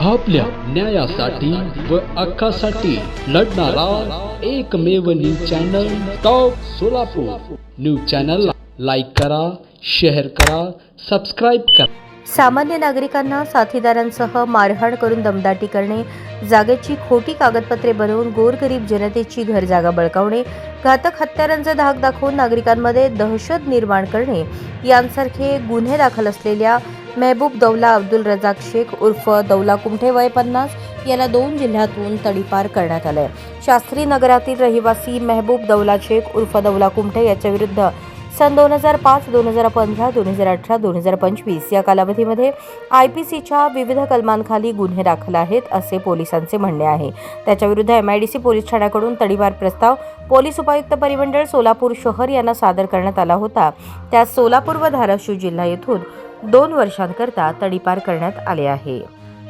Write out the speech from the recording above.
आपल्या न्यायासाठी व हक्कासाठी लढणारा एकमेव news channel top Solapur. News चॅनलला लाईक करा शेअर करा सबस्क्राईब करा. सामान्य नागरिकांना साथीदारांसह मारहाण करून दमदाटी करणे जागेची खोटी कागदपत्रे बनवून गोरगरीब जनतेची घर जागा बळकावणे घातक हत्यारांचा धाक दाखवून नागरिकांमध्ये दहशत निर्माण करणे यांसारखे गुन्हे दाखल असलेल्या मेहबूब दौला अब्दुल रजाक शेख उर्फ दौला कुमठे वय पन्नास याला दोन जिल्ह्यातून तडीपार करण्यात आलंय. शास्त्री नगरातील रहिवासी मेहबूब दौला शेख उर्फ दौला कुमठे याच्या विरुद्ध सन दोन हजार पाच दोन हजार पंधरा दोन हजार अठरा दोन हजार पंचवीस या कालावधीमध्ये आय पी सीच्या विविध कलमांखाली गुन्हे दाखल आहेत असे पोलिसांचे म्हणणे आहे. त्याच्याविरुद्ध M I D C police ठाण्याकडून तडीवार प्रस्ताव पोलीस उपायुक्त परिमंडळ सोलापूर शहर यांना सादर करण्यात आला होता. त्यात सोलापूर व धाराशिव जिल्हा येथून दोन वर्षांकरता तडीपार करण्यात आले आहे.